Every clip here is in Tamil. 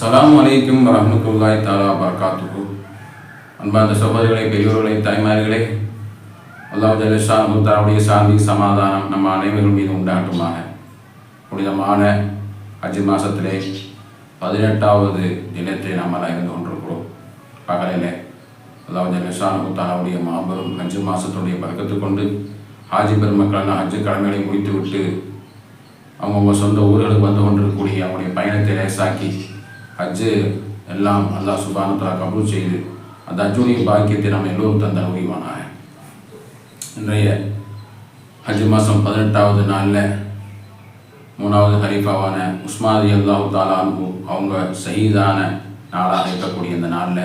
அஸ்லாம் அலைக்கும் வரமத்துல்லாய் தாலா பரகாத்து அன்பார்ந்த சகோதரிகளே பெரியோர்களே தாய்மார்களே அல்லாஹ் ஜல்லஷான் முத்தாவுடைய சாந்தி சமாதானம் நம்ம அனைவர்கள் மீது உண்டாட்டுமாக புனிதமான அஜி மாதத்திலே பதினெட்டாவது தினத்தை நாம் இருந்து கொண்டிருக்கிறோம். பகலில் அல்லாஹ் ஜல்லஷான் முத்தாவுடைய மாபெரும் அஞ்சு மாதத்துடைய பறக்கத்து கொண்டு ஹாஜி பெருமக்களான ஹஜ்ஜு கடமைகளை முடித்துவிட்டு அவங்கவுங்க சொந்த ஊர்களுக்கு வந்து கொண்டிருக்கக்கூடிய அவங்களுடைய பயணத்தை லேசாக்கி ஹஜ்ஜு எல்லாம் அல்லாஹ் சுபானத்தில் கபூல் செய்து அந்த ஹஜ்ஜுடைய பாக்கியத்தை நம்ம எல்லோரும் தந்த உரிவானாக இன்றைய ஹஜ் மாதம் பதினெட்டாவது நாளில் மூணாவது ஹரீஃபாவான உஸ்மாதி அல்லாஹு தாலானு அவங்க சயீதான நாளாக இருக்கக்கூடிய இந்த நாளில்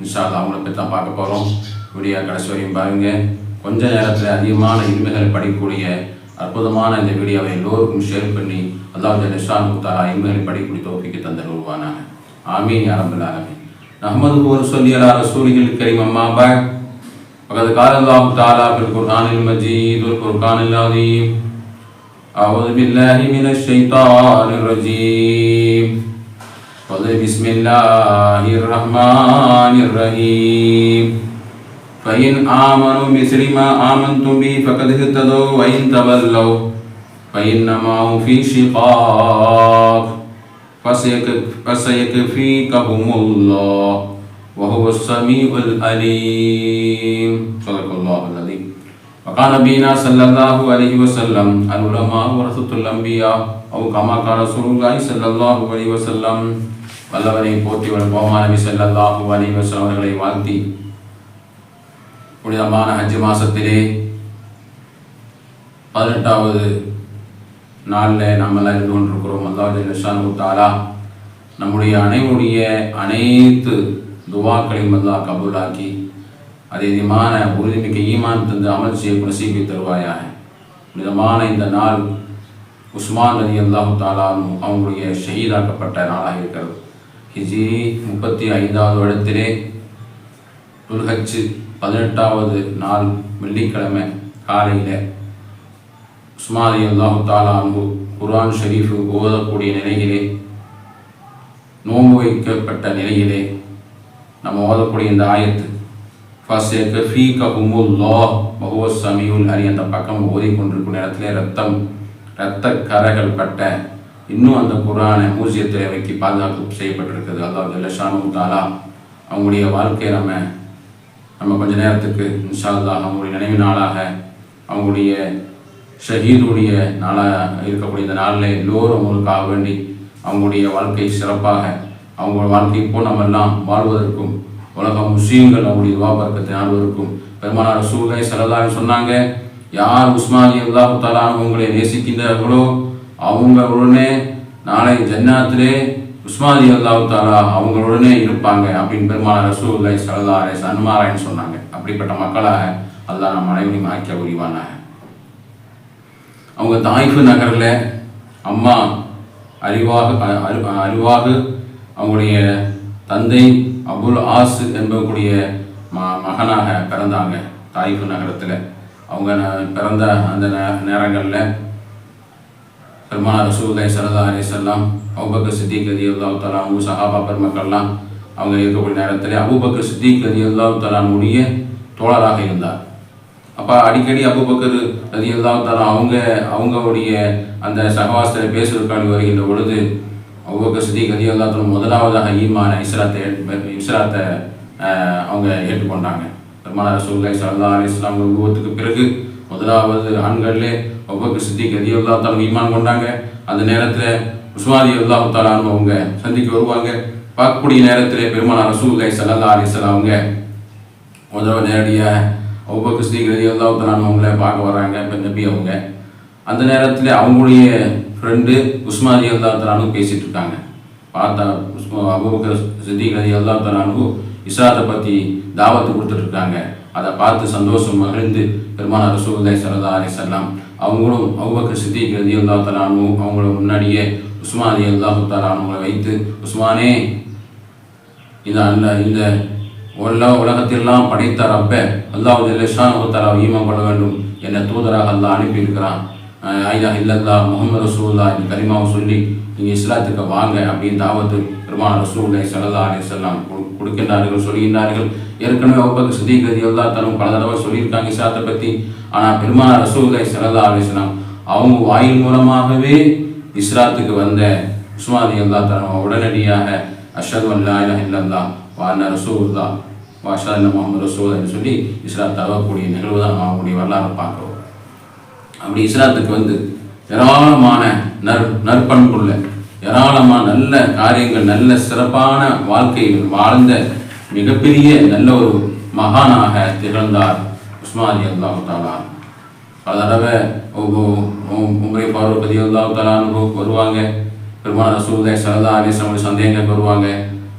இன்ஷால்லா அவங்கள பற்றி தான் பார்க்க போகிறோம் வீடியோ கடைசி வரையும் பாருங்கள் கொஞ்ச நேரத்தில் அதிகமான இனிமைகள் படிக்கக்கூடிய அற்புதமான இந்த வீடியோவை எல்லோருக்கும் ஷேர் பண்ணி அல்லாஹ் ஜலிஷான் தாலா இனிமைகளை படிக்கக்கூடிய தோப்பிக்கு தந்த உருவானாங்க ஆமீன் யாரம்பல் ஆலமீன் நஹமது ஒரு சொல்லி அலா ரசூலிகள் கரீம் அம்மா பாய் وقد قال الله تعالى في القرآن المجيد والفرقان العظيم أعوذ بالله من الشيطان الرجيم قل بسم الله الرحمن الرحيم فإن آمنوا مثل ما آمنتم به فقد اهتدوا وإن تولوا فإنما هم في شقاق فسيك- فسيكفيكهم الله وهو السميع العليم صدق الله العظيم وقال نبينا صلى الله عليه وسلم العلماء ورثة الأنبياء أو كما قال رسول الله صلى الله عليه وسلم வல்லவரை போற்றி வளர்ப்போமா நபி ஸல்லல்லாஹு அலைஹி வஸல்லம் அவர்களை வாழ்த்தி புனிதமான ஹஜ் மாசத்திலே பதினெட்டாவது நாளில் நாமெல்லாம் இருந்து கொண்டிருக்கிறோம். அல்லாஹ் நிஷானு தாலா நம்முடைய அனைவருடைய அனைத்து துவாக்களையும் அல்லாஹ் கபூலாக்கி அதே விதமான உறுதிமிக்க ஈமான் தந்து அமல் செய்ய நசீபை தருவாயாக. விதமான இந்த நாள் உஸ்மான் அலி அல்லாஹு தாலானு அவங்களுடைய ஷஹீதாக்கப்பட்ட நாளாக இருக்கிறது. ஹிஜி முப்பத்தி ஐந்தாவது வருடத்திலே துல்ஹச்சு பதினெட்டாவது நாள் வெள்ளிக்கிழமை காலையில் உஸ்மாதி அலி அல்லாஹு தாலானு குர்ஆன் ஷரீஃபு ஓதக்கூடிய நிலையிலே நோன்பு வைக்கப்பட்ட நிலையிலே நம்ம ஓதக்கூடிய இந்த ஆயத்து ஃபஸ்ட் ஃபீ கஹுமுல்லா மஹுவ சமியுல் அரி அந்த பக்கம் ஓதிக்கொண்டிருக்கும் நேரத்திலே ரத்தம் இரத்த கரைகள் பட்ட இன்னும் அந்த குரானை மூசியத்தில் வைக்கி பாதுகாப்பு செய்யப்பட்டிருக்குது அதாவது லஷானு தாலா அவங்களுடைய வாழ்க்கையை நம்ம நம்ம கொஞ்ச நேரத்துக்கு இன்ஷா அல்லாஹ் அவங்களுடைய நினைவு நாளாக அவங்களுடைய ஷஹீதுடைய நாளாக இருக்கக்கூடிய இந்த நாளில் எல்லோரும் அவங்களுக்காக வேண்டி அவங்களுடைய வாழ்க்கை சிறப்பாக அவங்க வாழ்க்கை போல் நம்ம எல்லாம் வாழ்வதற்கும் உலக முஸ்லீம்கள் அவங்களுடைய துவாபர்க்கத்தை நாடுவதற்கும் பெருமானார் சூகை சலதாரி சொன்னாங்க யார் உஸ்மானி அல்லாஹு உங்களை நேசிக்கின்றார்களோ அவங்களுடனே நாளை ஜன்னாத்திலே உஸ்மானி அல்லாஹு அவங்களுடனே இருப்பாங்க அப்படின்னு பெருமானார் சூகை சலதாரே சன்மாராயன் சொன்னாங்க. அப்படிப்பட்ட மக்களாக அல்லாஹ் நம் அனைவரையும் ஆக்கிய உரிவானாக அவங்க தாய்ஃபு நகரில் அம்மா அறிவாக அறிவாக அவங்களுடைய தந்தை அபுல் ஆஸ் என்பக்கூடிய ம மகனாக பிறந்தாங்க தாய்ஃபு நகரத்தில். அவங்க பிறந்த அந்த நே- நேரங்களில் பெருமான ரசூலை சரதா அலிசல்லாம் அபுபக்கர் சித்திக் அலி அல்லாஹ் தலாமு சஹாபா பெருமக்கள்லாம் அவங்க இருக்கக்கூடிய நேரத்தில் அபுபக்கர் சித்திக் அலி அல்லாஹ் தலானுடைய தோழராக இருந்தார். அப்போ அடிக்கடி அபுபக்கர் ரதி அல்லாஹ் அவங்க அவங்களுடைய அந்த சகவாசத்தில் பேசுவதற்காண்டி வருகின்ற பொழுது அபுபக்கர் சித்திக் ரதி அல்லாஹ் முதலாவதாக ஈமான இஸ்ராத்தை இஸ்ராத்தை அவங்க ஏற்றுக்கொண்டாங்க. பெருமானார் ரசூலை சல்லா அலி இஸ்லாம் உருவத்துக்கு பிறகு முதலாவது ஆண்களிலே அபுபக்கர் சித்திக் ரதி அல்லாஹ் ஈமான் கொண்டாங்க. அந்த நேரத்தில் உஸ்மாதி அல்லாஹ் அவங்க சந்திக்க வருவாங்க. பார்க்கக்கூடிய நேரத்தில் பெருமான ரசூலை சல்லா அலிஸ்லாம் அவங்க முதல்ல நேரடியாக அவ்வளோ ஸ்ரீகிருதி அல்லாஹாலான் அவங்கள பார்க்க வராங்க இப்போ நபி அவங்க. அந்த நேரத்தில் அவங்களுடைய ஃப்ரெண்டு உஸ்மானி அல்லாஹாலானு பேசிகிட்டு இருக்காங்க. பார்த்தா உஸ்மா அபுபக்கர் சித்திகதி அல்லாஹாலானு இஸ்லாத்தை பற்றி தாவத்து கொடுத்துட்டு இருக்காங்க. அதை பார்த்து சந்தோஷம் மகிழ்ந்து பெருமான ரசூல்லாய் சரதா அலி வஸல்லம் அவங்களும் அபுபக்கர் சித்திக் ரலியல்லாஹு தஆலா அவங்கள முன்னாடியே உஸ்மான் ரலியல்லாஹு தஆலா வைத்து உஸ்மானே இந்த இந்த உள்ள உலகத்திலாம் படைத்த ரப்ப அல்லாஹ் ஜல்லஷான் தலா ஈமான் கொள்ள வேண்டும் என்னை தூதராக அல்லாஹ் அனுப்பியிருக்கிறான். ஐயா இல்லல்லா முகமது ரசூல்லா இந்த கரிமாவை சொல்லி நீங்கள் இஸ்லாத்துக்கு வாங்க அப்படின்னு தாவத்து பெருமான ரசூல்லை சல்லா அலிசல்லாம் கொடுக்கின்றார்கள் சொல்கின்றார்கள். ஏற்கனவே ஒப்பது சுதீகதி எல்லா தரும் பல தடவை சொல்லியிருக்காங்க இஸ்லாத்தை பற்றி ஆனால் பெருமான ரசூல்லை சல்லா சொல்லாம் அவங்க வாயின் மூலமாகவே இஸ்லாத்துக்கு வந்த உஸ்மாதி அல்லா தரம் உடனடியாக அஷத் அல்லா இலா இல்லல்லா வான ரசூல்லா வாஷா முகமது ரசூல் என்று சொல்லி இஸ்லாம் தரக்கூடிய நிகழ்வு தான் நம்ம அவங்களுடைய வரலாறு பார்க்குறோம். அப்படி இஸ்லாத்துக்கு வந்து ஏராளமான நற் நற்பண்புள்ள ஏராளமான நல்ல காரியங்கள் நல்ல சிறப்பான வாழ்க்கையில் வாழ்ந்த மிகப்பெரிய நல்ல ஒரு மகானாக திகழ்ந்தார் உஸ்மான் அல்லாஹு தாலா பல தடவை உமரை பார்வதி அல்லாஹு தாலான்னு வருவாங்க. பெருமான ரசூல்லை சரதா அலிஸ்லாமுடைய சந்தேகங்களுக்கு வருவாங்க.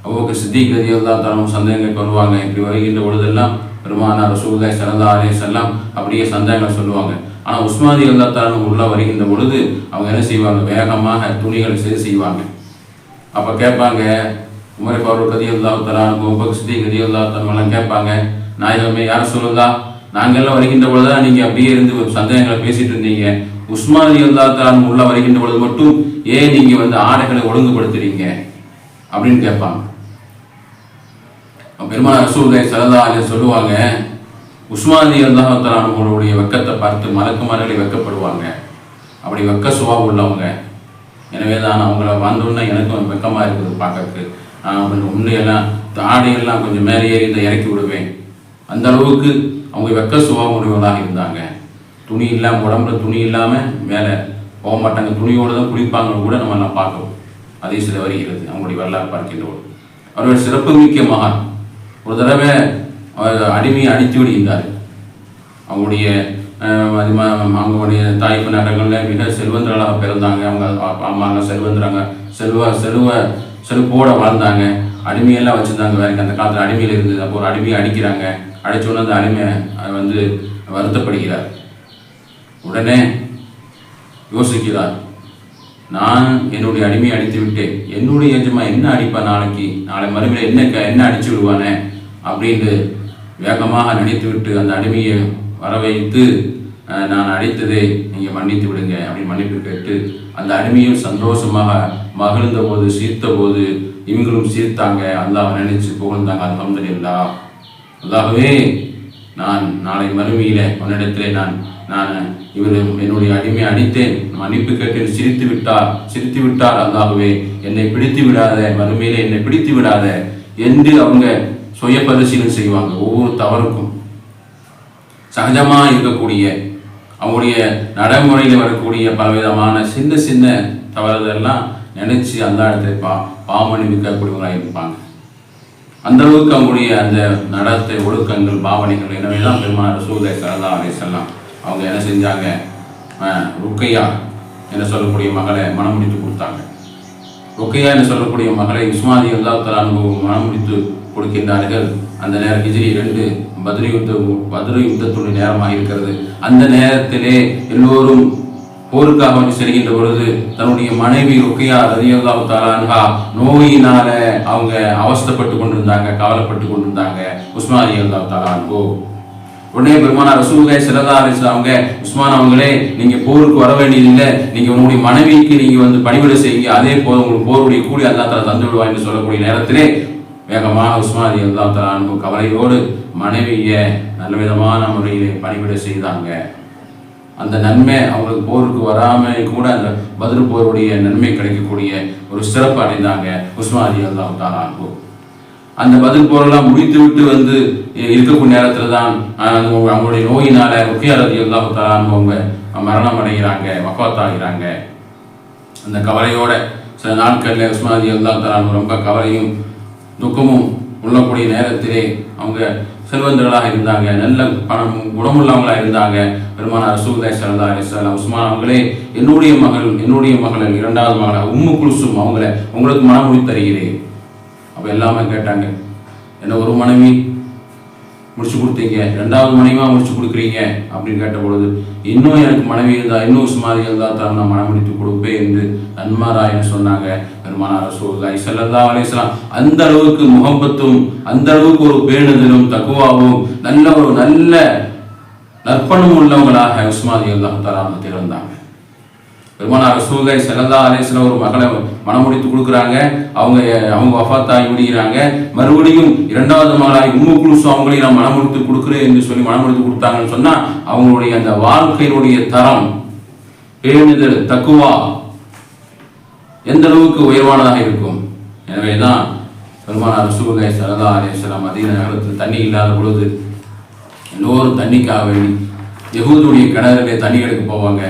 அவ்வளோக்கு சித்திக் ரதி அல்லா தாலும் சந்தேகங்கள் வருவாங்க இப்படி வருகின்ற பொழுதெல்லாம் பெருமானா ரசூல்லை சரதா செல்லாம் அப்படியே சந்தேகங்களை சொல்லுவாங்க. ஆனால் உஸ்மாதி அல்லா தரணும் உள்ளே வருகின்ற பொழுது அவங்க என்ன செய்வாங்க? வேகமாக துணிகளை சரி செய்வாங்க. அப்போ கேட்பாங்க உமரை பவர் கதி அல்லா தரான் உபக் சித்தி கதி அல்லா தரமெல்லாம் கேட்பாங்க நாயகமே யார் சொல்லுதா? நாங்கள்லாம் வருகின்ற பொழுது தான் நீங்கள் அப்படியே இருந்து சந்தேகங்களை பேசிட்டு இருந்தீங்க. உஸ்மாதி அல்லா தரான் உள்ளே வருகின்ற பொழுது மட்டும் ஏன் நீங்கள் வந்து ஆடைகளை ஒழுங்குபடுத்துறீங்க? அப்படின்னு கேட்பாங்க. பெருமான ரசூலை சரதா சொல்லுவாங்க உஸ்மானி அல்லாஹாலுடைய வெக்கத்தை பார்த்து மலக்குமார்களை வெக்கப்படுவாங்க. அப்படி வெக்க சுவா உள்ளவங்க. எனவே தான் அவங்கள வந்தோன்னே எனக்கும் வெக்கமாக இருக்குது பார்க்கறதுக்கு. நான் கொஞ்சம் உண்மையெல்லாம் தாடையெல்லாம் கொஞ்சம் மேலே ஏறி இந்த இறக்கி விடுவேன். அந்த அளவுக்கு அவங்க வெக்க சுவா உடையவர்களாக இருந்தாங்க. துணி இல்லாமல் உடம்புல துணி இல்லாமல் மேலே போக மாட்டாங்க. துணியோடு தான் குளிப்பாங்கன்னு கூட நம்ம எல்லாம் பார்க்கணும் அதே சில வருகிறது. அவங்களுடைய வரலாறு பார்க்கின்றோம். அவருடைய சிறப்புமிக்க மகான். ஒரு தடவை அவர் அடிமையை அடித்து விடுகின்றார். அவங்களுடைய அவங்களுடைய தாய்ப்பு நகரங்களில் மிக செல்வந்தர்களாக பிறந்தாங்க. அவங்க அம்மாங்க செல்வந்தராங்க. செல்வ செல்வ செல்போட வாழ்ந்தாங்க. அடிமையெல்லாம் வச்சுருந்தாங்க வேற அந்த காலத்தில் அடிமையில் இருந்தது. அப்போ ஒரு அடிமையை அடிக்கிறாங்க. அடித்தோடனே அந்த அடிமை வந்து வருத்தப்படுகிறார். உடனே யோசிக்கிறார். நான் என்னுடைய அடிமையை அடித்து விட்டேன். என்னுடைய எஜமா என்ன அடிப்பேன் நாளைக்கு? நாளை மறுமையில் என்ன என்ன அடிச்சு விடுவானே? அப்படின்னு வேகமாக நினைத்துவிட்டு அந்த அடிமையை வர வைத்து நான் அடித்ததை நீங்கள் மன்னித்து விடுங்க அப்படின்னு மன்னிப்பு கேட்டு அந்த அடிமையும் சந்தோஷமாக மகிழ்ந்த போது சீர்த்த போது இவங்களும் சீர்த்தாங்க. அல்லாஹ் நினைச்சு புகழ்ந்தாங்க. அலமதுல்லா அல்லாகவே நான் நாளை மறுமையில் உன்னிடத்திலே நான் நான் இவர் என்னுடைய அடிமையை அடித்தேன். மன்னிப்பு கேட்டு சிரித்து விட்டார். சிரித்து விட்டார் அல்லாகவே என்னை பிடித்து விடாத மறுமையிலே என்னை பிடித்து விடாத. என்று அவங்க சுய பரிசீலனை செய்வாங்க ஒவ்வொரு தவறுக்கும். சகஜமாக இருக்கக்கூடிய அவங்களுடைய நடைமுறையில் வரக்கூடிய பலவிதமான சின்ன சின்ன தவறுதெல்லாம் நினைச்சு அந்த இடத்துல பா பாவனை விற்கக்கூடியவங்களாக இருப்பாங்க. அந்த அளவுக்கு அவங்களுடைய அந்த நடத்தை ஒழுக்கங்கள் பாவனைகள் எனவே பெருமான ரசூலை சரதா அலை செல்லாம் அவங்க என்ன செஞ்சாங்க? ருக்கையா என்ன சொல்லக்கூடிய மகளை மனம் முடித்து கொடுத்தாங்க. ருக்கையா என்ன சொல்லக்கூடிய மகளை உஸ்மாதி அல்லா தலா மனம் முடித்து கொடுக்கின்றார்கள். அந்த நேரம் ஹிஜ்ரி ரெண்டு பதிரி யுத்த பதிரி யுத்தத்துடைய நேரமாக இருக்கிறது அந்த நேரத்திலே எல்லோரும் போருக்காக வந்து செல்கின்ற பொழுது தன்னுடைய மனைவி ருக்கையா ரதியல்லா தாலான்ஹா நோயினால அவங்க அவஸ்தப்பட்டு கொண்டிருந்தாங்க கவலைப்பட்டு கொண்டிருந்தாங்க. உஸ்மா ரதியல்லா தாலான்கோ உடனே பெருமானா ரசூலை சிறதா அவங்க உஸ்மான் அவங்களே நீங்க போருக்கு வர வேண்டியதில்லை நீங்க உங்களுடைய மனைவிக்கு நீங்க வந்து பணிவிட செய்யுங்க. அதே போது உங்களுக்கு போருடைய கூலி அல்லா தலா தந்து விடுவாங்கன்னு என்று சொல்லக்கூடிய நேரத்திலே வேகமாக உஸ்மான் அல்லா தலான் கவலையோடு மனைவியை நல்ல விதமான முறையிலே பணிவிட செய்தாங்க. அந்த நன்மை அவங்களுக்கு போருக்கு வராமல் கூட அந்த பதில் போருடைய நன்மை கிடைக்கக்கூடிய ஒரு சிறப்பு அடைந்தாங்க உஸ்மான் அல்லா தாலான் அந்த பதில் போரெல்லாம் முடித்து விட்டு வந்து இருக்கக்கூடிய நேரத்தில் தான் அவங்களுடைய நோயினால முக்கியரதி அல்லாஹு தாலான் அவங்க மரணம் அடைகிறாங்க வக்காத்தாகிறாங்க அந்த கவலையோட சில நாட்களில் உஸ்மாதி அல்லா தலான் ரொம்ப கவலையும் துக்கமும் உள்ளக்கூடிய நேரத்திலே அவங்க செல்வந்தர்களாக இருந்தாங்க. நல்ல பணம் குணமுள்ளவங்களாக இருந்தாங்க. பெருமான ரசூலை சல்லா அலிஸ்லாம் உஸ்மான் அவங்களே என்னுடைய மகள் என்னுடைய மகள் இரண்டாவது மகள் உம்மு குலுசும் அவங்கள உங்களுக்கு மனமொழி தருகிறேன். அப்போ எல்லாமே கேட்டாங்க. என்ன ஒரு மனைவி முடிச்சு கொடுத்தீங்க? ரெண்டாவது மனைவியாக முடிச்சு கொடுக்குறீங்க? அப்படின்னு கேட்ட பொழுது இன்னும் எனக்கு மனைவி இருந்தால் இன்னும் சுமாரி இருந்தால் தான் நான் மனமுடித்து கொடுப்பேன் என்று நன்மாராயின்னு சொன்னாங்க. பெருமான ரசூல்லாய் சல்லா அலிஸ்லாம் அந்த அளவுக்கு முகம்பத்தும் அந்த அளவுக்கு ஒரு பேணுதலும் தக்குவாவும் நல்ல ஒரு நல்ல நற்பணம் உள்ளவங்களாக உஸ்மாதி அல்லாஹ் தலாம திறந்தாங்க பெருமான ரசூல்லாய் செல்லல்லா அலேஸ்ல ஒரு மகளை மனமுடித்து கொடுக்குறாங்க. அவங்க அவங்க வஃத்தாகி விடுகிறாங்க. மறுபடியும் இரண்டாவது மகளாய் உம்மு குழுசு அவங்களையும் நான் மனமுடித்து கொடுக்குறேன் என்று சொல்லி மனமுடித்து கொடுத்தாங்கன்னு சொன்னா அவங்களுடைய அந்த வாழ்க்கையினுடைய தரம் பேணுதல் தக்குவா எந்த அளவுக்கு உயர்வானதாக இருக்கும்? எனவே தான் பெருமானார் ரசூலை சரதா அலேஸ்லாம் மதீன நகரத்தில் தண்ணி இல்லாத பொழுது எல்லோரும் தண்ணிக்காக வேண்டி யகூதுடைய கிணறுலே தண்ணி எடுக்க போவாங்க.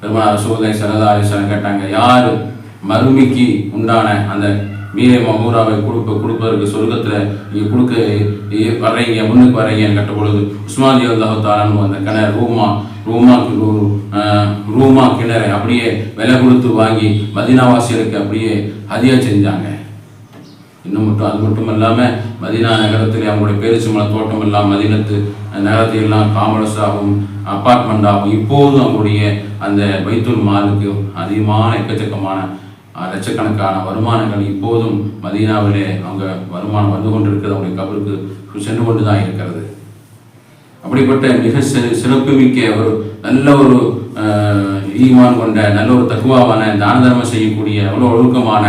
பெருமானார் ரசூலை சரதா அலேஸ்லாம் கேட்டாங்க யார் மறுமைக்கு உண்டான அந்த மீரை மகூராவை கொடுப்ப கொடுப்பதற்கு சொர்க்கத்தில் நீங்கள் கொடுக்க இ- வர்றீங்க முன்னுக்கு வர்றீங்கன்னு கேட்ட பொழுது உஸ்மான் அல்லாஹு தாலான்னு அந்த கிணறு ரூமா ரூமா ரூமா கிணறு அப்படியே விலை கொடுத்து வாங்கி மதினாவாசிகளுக்கு அப்படியே ஹதியா செஞ்சாங்க. இன்னும் மட்டும் அது மட்டும் இல்லாமல் மதினா நகரத்தில் அவங்களுடைய பேரிச்சம்பழ தோட்டம் எல்லாம் மதினத்து நகரத்தை எல்லாம் காமரஸாகவும் அப்பார்ட்மெண்ட்டாகவும் இப்போதும் அவங்களுடைய அந்த வைத்தூர் மாலுக்கு அதிகமான எக்கச்சக்கமான லட்சக்கணக்கான வருமானங்கள் இப்போதும் மதீனாவிலே அவங்க வருமானம் வந்து கொண்டிருக்கிறது. அவங்களுடைய கபருக்கு சென்று கொண்டு தான் இருக்கிறது. அப்படிப்பட்ட மிக சி- சிறப்புமிக்க ஒரு நல்ல ஒரு ஈமான் கொண்ட நல்ல ஒரு தகுவாவான தான தர்மம் செய்யக்கூடிய அவ்வளோ ஒழுக்கமான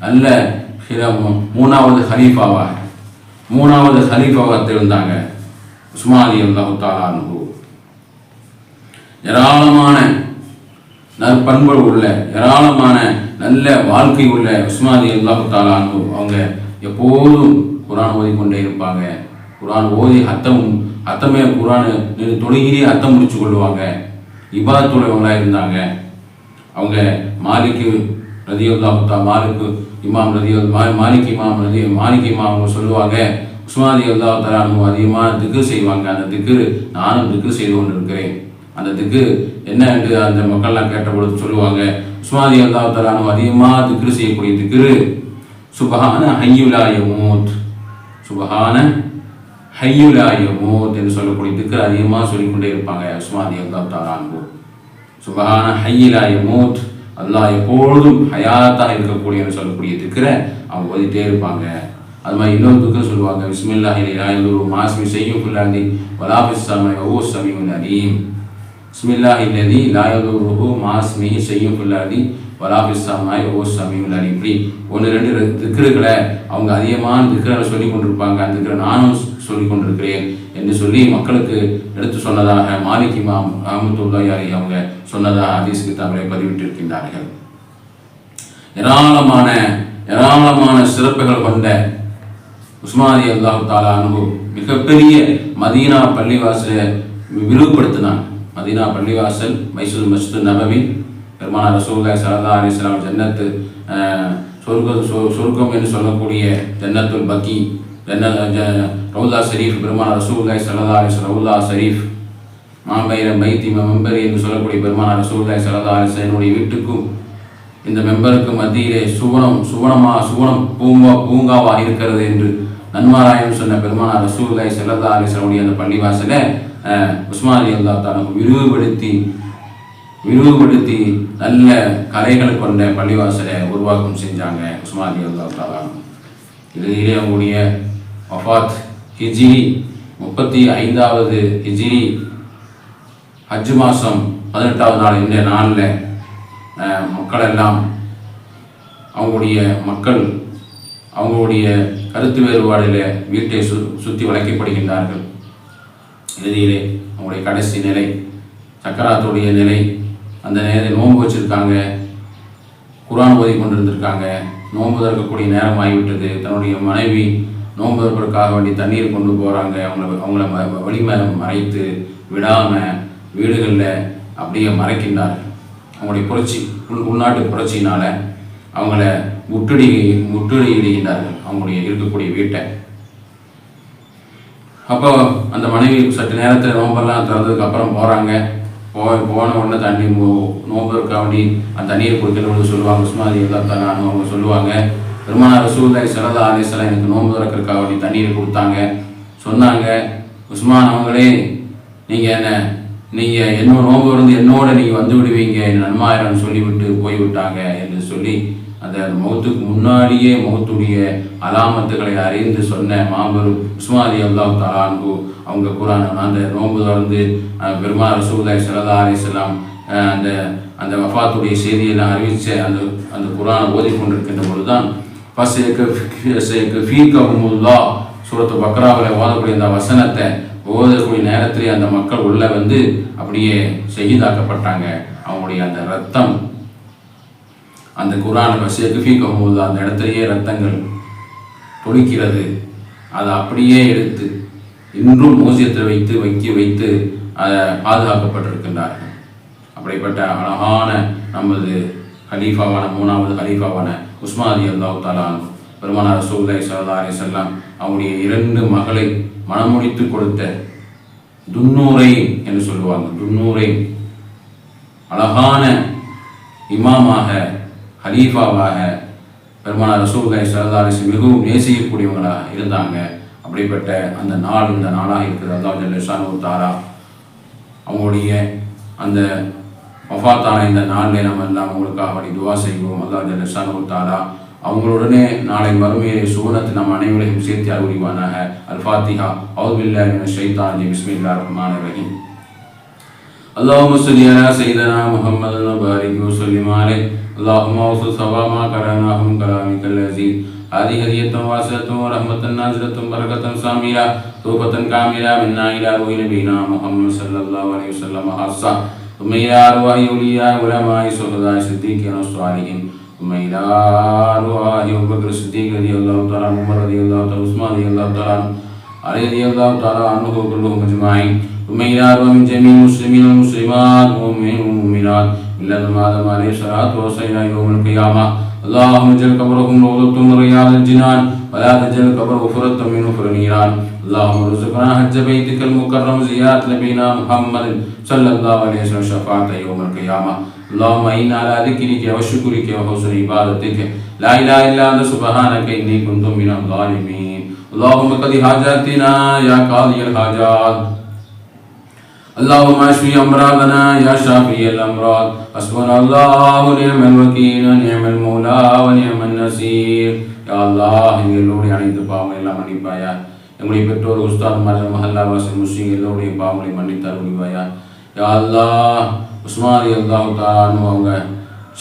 நல்ல சில மூணாவது ஹலீஃபாவாக மூணாவது ஹலீஃபாவாக திகழ்ந்தாங்க உஸ்மானி அல்லாஹு ஏராளமான நற்பண்பு உள்ள ஏராளமான நல்ல வாழ்க்கை உள்ள உஸ்மாதி அல்லாஹு தாலானு அவங்க எப்போதும் குரான் ஓதிக்கொண்டே இருப்பாங்க. குரான் ஓதி அத்தம் அத்தமே குரான் தொழுகிலே அத்தம் முடிச்சு கொள்ளுவாங்க. இபாதத்துள்ளவங்களாக இருந்தாங்க. அவங்க மாலிக்கு ரதியுல்லாஹுத்தா மாலிக்கு இமாம் ரதியு மா மாலிக் இமாம் ரதி மாலிக் இமாம் அவங்க சொல்லுவாங்க. உஸ்மாதி அல்லா தலானு அதிகமாக திக்கு செய்வாங்க. அந்த திக்கு நானும் திக்கு செய்து கொண்டு இருக்கிறேன் அந்த திக்கு என்ன என்று அந்த மக்கள்லாம் கேட்ட பொழுது சொல்லுவாங்க. சுமாதி அல்லா அதிகமாக திக்ரு செய்யக்கூடிய திக்ரு சுபஹான ஹையுலா யமூத் சுபஹான ஹையுலா யமூத் என்று சொல்லக்கூடிய திக்ரு அதிகமாக சொல்லிக்கொண்டே இருப்பாங்க சுமாதி அல்லா தலானு சுபஹான ஹையிலா அல்லாஹ் எப்பொழுதும் ஹயாத்தாக இருக்கக்கூடியன்னு சொல்லக்கூடிய திக்கரை அவங்க ஓதிட்டே இருப்பாங்க. அது மாதிரி இன்னொரு துக்கம் சொல்லுவாங்க விஸ்மில்லாஹி இலாயிலு மாஸ்மி செய்யும் பிள்ளாண்டி வலாபிஸ் சமய ஓ சமயம் அலீம். பிஸ்மில்லாஹி லதி லாயலுருஹு மாஸ்மி செய்யும் குல்லாதி வலாபிஸ்ஸாமாய் ஓ சமீன் அலீம் இப்படி ஒன்று ரெண்டு ரெ- அவங்க அதிகமான திக்ரை சொல்லி கொண்டிருப்பாங்க. அந்த திக்ரை நானும் சொல்லி கொண்டிருக்கிறேன் என்று சொல்லி மக்களுக்கு எடுத்து சொன்னதாக மாலிக் இமாம் அஹமத்துல்லாஹி அவங்க சொன்னதாக ஹதீஸ் கிதாபிலே பதிவிட்டிருக்கின்றார்கள். ஏராளமான ஏராளமான சிறப்புகள் கொண்ட உஸ்மானி அல்லாஹு தாலா அனுபவம் மிகப்பெரிய மதீனா பள்ளிவாசலை விரிவுபடுத்தினான். மதினா பள்ளிவாசல் மைசூர் மஸ்து நபவி பெருமான ரசூல்லாய் சல்லா அலிஸ்லாம் ஜன்னத்து அஹ், சொர்க்க சொ- சொர்க்கம் என்று சொல்லக்கூடிய ஜன்னத்துல் பக்கி ஜன்ன ரவுல்லா ரவுலா ஷரீஃப் பெருமான ரசூல்லாய் சல்லா அலிஸ் ரவுல்லா ஷரீஃப் மாம்பயிர மைத்தி மெம்பர் என்று சொல்லக்கூடிய பெருமான ரசூல்லாய் சல்லா அலிஸ் என்னுடைய வீட்டுக்கும் இந்த மெம்பருக்கு மத்தியிலே சுவனம் சுவனமா சுவனம் பூங்கா பூங்காவாக இருக்கிறது என்று நன்மாராயம் சொன்ன பெருமானார் ரசூல்லாய் செல்லல்லா அலிஸ்லமுடைய அந்த பள்ளிவாசலை உஸ்மானி அல்லா தாலும் விரிவுபடுத்தி விரிவுபடுத்தி நல்ல கலைகளை கொண்ட பள்ளிவாசலை உருவாக்கம் செஞ்சாங்க உஸ்மானி அல்லா தாலா இறுதியிலே அவங்களுடைய வஃபாத் ஹிஜிரி முப்பத்தி ஐந்தாவது ஹிஜிரி ஹஜ் மாதம் பதினெட்டாவது நாள் இந்த நாளில் மக்கள் எல்லாம் அவங்களுடைய மக்கள் அவங்களுடைய கருத்து வேறுபாடில் வீட்டை சு சுற்றி வளைக்கப்படுகின்றார்கள். இறுதியிலே அவங்களுடைய கடைசி நிலை சக்கராத்துடைய நிலை அந்த நேரம் நோன்பு வச்சுருக்காங்க குரான் ஓதி கொண்டிருந்திருக்காங்க. நோன்பு திறக்கக்கூடிய நேரம் ஆகிவிட்டது. தன்னுடைய மனைவி நோன்பு திறப்பதற்காக வேண்டி தண்ணீர் கொண்டு போகிறாங்க அவங்கள அவங்கள ம- மறைத்து விடாமல் வீடுகளில் அப்படியே மறைக்கின்றார்கள் அவங்களுடைய புரட்சி உள் உள்நாட்டு புரட்சியினால் அவங்கள முட்டுடி இடுகின்றார்கள் அவங்களுடைய இருக்கக்கூடிய வீட்டை. அப்போ அந்த மனைவி சற்று நேரத்தில் நோம்பெல்லாம் திறந்ததுக்கு அப்புறம் போகிறாங்க போ போன உடனே தண்ணி நோம்பு இருக்க அந்த தண்ணியை குடிக்கிறவங்க சொல்லுவாங்க உஸ்மாதி தான் அவங்க சொல்லுவாங்க. பெருமானார் ரசூல்லாய் சரதா ஆலேசலாம் எனக்கு நோம்பு திறக்கிறதுக்காக வேண்டி கொடுத்தாங்க. சொன்னாங்க உஸ்மான் அவங்களே நீங்கள் என்ன நீங்கள் என்னோட நோம்பு இருந்து என்னோட நீங்கள் வந்து விடுவீங்க என் நன்மாயிரம் சொல்லிவிட்டு போய்விட்டாங்க என்று சொல்லி அந்த முகத்துக்கு முன்னாடியே முகத்துடைய அலாமத்துகளை அறிந்து சொன்ன மாபெரும் உஸ்மாதி அல்லாஹ் தலான்கு அவங்க குரான் அந்த நோன்பு தொடர்ந்து அஹ், பெருமாள் ரசூல்லாய் சல்லா அலிஸ்லாம் அந்த அந்த வஃபாத்துடைய செய்தியெல்லாம் அறிவிச்ச அந்த அந்த குரானை ஓதிக்கொண்டிருக்கின்ற பொழுதுதான் ஃபீகமுல்லா சூரத்து பக்ராவில் ஓதக்கூடிய அந்த வசனத்தை ஓதக்கூடிய நேரத்திலே அந்த மக்கள் உள்ள வந்து அப்படியே செய்தாக்கப்பட்டாங்க அவங்களுடைய அந்த ரத்தம் அந்த குரான் பசியக்கு போது அந்த இடத்துலையே ரத்தங்கள் தொளிக்கிறது அதை அப்படியே எடுத்து இன்றும் மூசியத்தில் வைத்து வைக்க வைத்து அதை பாதுகாக்கப்பட்டிருக்கின்றார்கள். அப்படிப்பட்ட அழகான நமது ஹலீஃபாவான மூணாவது ஹலீஃபாவான உஸ்மாதி அல்லாஹ் தலான் பெருமானார் சூலை சல்லா அலி செல்லாம் அவனுடைய இரண்டு மகளை மனமுடித்து கொடுத்த துன்னூரை என்று சொல்லுவாங்க. துன்னூரை அழகான இமாமாக ஹலீஃபாவாக பெருமானார் ரசூலை சல்லா அலிஸ் மிகவும் நேசிக்கக்கூடியவங்களாக இருந்தாங்க அப்படிப்பட்ட அந்த நாள் இந்த நாளாக இருக்கிறது அல்லாஹ் ஜல்லேஷானு தாரா அவங்களுடைய அந்த வஃபாத்தான இந்த நாளில் நம்ம எல்லாம் அவங்களுக்காக வழி துவா செய்வோம் அல்லாஹ் ஜல்லேஷானு தாரா அவங்களுடனே நாளை மறுமையை சுவனத்தை நம் அனைவரையும் சேர்த்து அறிவுரிவானாக அல் ஃபாத்திஹா அவுதுபில்லா ஷைத்தான் பிஸ்மில்லா ரஹ்மான் ரஹீம் اللهم صل على سيدنا محمد وبارك وسلم عليه اللهم اوصل صواب ما قرأناه من كلامك العزيز هذه هدية واسعة ورحمة نازلة بركة سامية توفة كاملة منا إلى روح نبينا محمد صلى الله عليه وسلم خاصة ثم إلى أرواح أولياء علماء شهداء صديقين والصالحين ثم إلى أرواح أبو بكر الصديق رضي الله تعالى عنه، عمر رضي الله تعالى عثمان رضي الله تعالى عنه، علي رضي الله تعالى عنه، كلهم أجمعين. ثم إلى أرواح من جميع المسلمين والمسلمات والمؤمنين والمؤمنات. من لدن آدم عليه الصلاة والسلام إلى يوم القيامة اللهم اجعل قبرهم روضة من رياض الجنان ولا تجعل قبره فرة من نفر النيران اللهم ارزقنا حج بيتك المكرم زيارة نبينا محمد صلى الله عليه وسلم شفاعة يوم القيامة اللهم إنا على ذكرك وشكرك وحسن عبادتك لا إله إلا أنت سبحانك إني كنت من الظالمين اللهم قد حاجاتنا يا قاضي الحاجات اللهم اشفي امراضنا يا شافي الامراض حسبنا الله ونعم الوكيل ونعم المولى ونعم النصير يا الله எங்களுடைய அனைத்து பாவங்களை எல்லாம் மன்னிப்பாயா எங்களுடைய பெற்றோர் உஸ்தாத் மரண மஹல்லாவாசி முஸ்லீம் எல்லோருடைய பாவங்களை மன்னித்தார் முடிவாயா யா அல்லாஹ் உஸ்மானி அல்லாஹு தானு அவங்க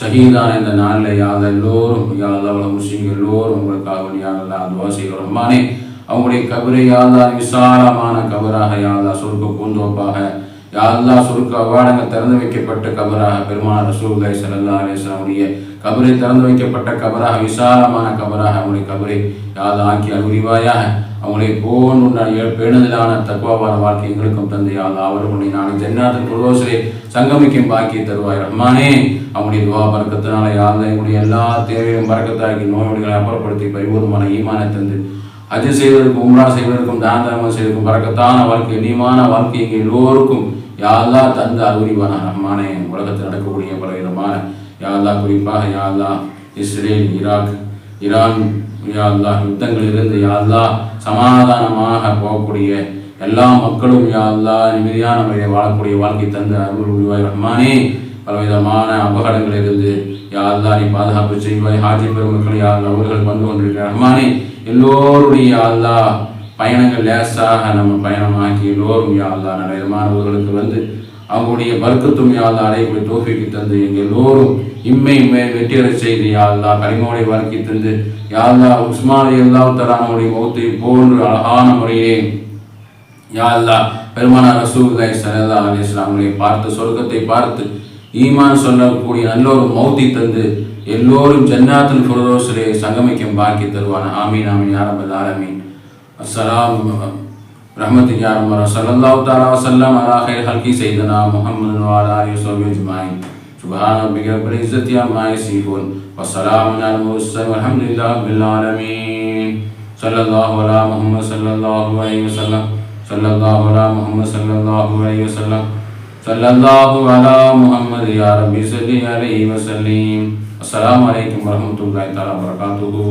ஷஹீதான இந்த நாளில் யா அல்லாஹ் எல்லோரும் யா அல்லாஹ் முஸ்லீம் எல்லோரும் உங்களுக்காக யா அல்லாஹ் துவா செய்கிறோம் ரஹ்மானே அவங்களுடைய கபரை யாழ்லா விசாலமான கபராக யாழ்லா சொர்க்க பூந்தோப்பாக யாழ்லா சுருக்க அவ்வாடங்கள் திறந்து வைக்கப்பட்ட கபராக பெருமான ரசூலை சல்லா அலிஸ்லாமுடைய கபரை திறந்து வைக்கப்பட்ட கபராக விசாலமான கபராக அவங்களுடைய கபரை யாழ்லா ஆக்கி அறிவுரிவாயாக அவங்களை போன்று பேணுதலான தக்குவாவான வாழ்க்கை எங்களுக்கும் தந்து யாழ்லா அவர்களுடைய நாளை ஜன்னாத்தின் குரோசரை சங்கமிக்கும் பாக்கியை தருவாய் ரஹ்மானே. அவங்களுடைய துவா பறக்கத்தினால யாழ்லா எங்களுடைய எல்லா தேவையும் பறக்கத்தாக்கி நோய்களை அப்புறப்படுத்தி பரிபூர்ணமான ஈமானை தந்து அது செய்வதற்கும் உம்ரா செய்வதற்கும் தான தர்மம் செய்வதற்கும் பறக்கத்தான வாழ்க்கை நீமான வாழ்க்கை எங்கள் எல்லோருக்கும். யாழ்லா தந்த அறிவான ரஹ்மானே உலகத்தில் நடக்கக்கூடிய பலவிதமான யாழ்லா குறிப்பாக யாழ்லா இஸ்ரேல் ஈராக் ஈரான் யாழ்லா யுத்தங்களிலிருந்து யாழ்லா சமாதானமாக போகக்கூடிய எல்லா மக்களும் யாழ்லா நிம்மதியான முறையில் வாழக்கூடிய வாழ்க்கை தந்த அருள் உருவாய் ரஹ்மானே பலவிதமான அபகடங்களிலிருந்து யாழ்லா நீ பாதுகாப்பு செய்வாய் ஹாஜி பெருமக்கள் யாழ்லா அவர்கள் வந்து கொண்டிருக்கிற ரஹ்மானே எல்லோருடைய அல்லா பயணங்கள் லேசாக நம்ம பயணமாக்கி எல்லோரும் யாழ்லா அல்லா நிறைய மாணவர்களுக்கு வந்து அவங்களுடைய வர்க்கத்தும் யாழ்லா அடையக்கூடிய தோஃபிக்கு தந்து எங்கள் எல்லோரும் இம்மை மே வெற்றியரை செய்து யாழ்லா அல்லா கனிமோடைய தந்து யாழ்லா அல்லா எல்லா தரானுடைய மௌத்தை போன்று அழகான முறையிலே யாழ்லா அல்லா பெருமானா ரசூல்லாய் சல்லா அலி இஸ்லாமுடைய பார்த்து சொர்க்கத்தை பார்த்து ஈமான் சொல்லக்கூடிய நல்லொரு மௌத்தி தந்து எல்லோரும் ஜன்னாத்துல் ஃபுரோஸிலே சங்கமிக்கும் பாக்கி தருவான ஆமீன் ஆமீன் யாரபல் ஆலமீன் அஸ்ஸலாம் ரஹமத்து யாரும் சல்லல்லாஹு தஆலா வஸல்லம் அலா கைர் ஹல்கி சையதனா முஹம்மது வ அலா ஆலிஹி வஸஹ்பிஹி அஜ்மாயின் سبحان ربك رب العزة عما يصفون والسلام على المرسلين والحمد لله رب العالمين صلى الله على محمد صلى الله عليه وسلم صلى الله على محمد صلى الله عليه وسلم صلى الله على محمد يا ربي صل عليه وسلم அஸ்லாம் வலைக்கம் வரமத்துல்லாய் தாலா வரகாத்துஹூ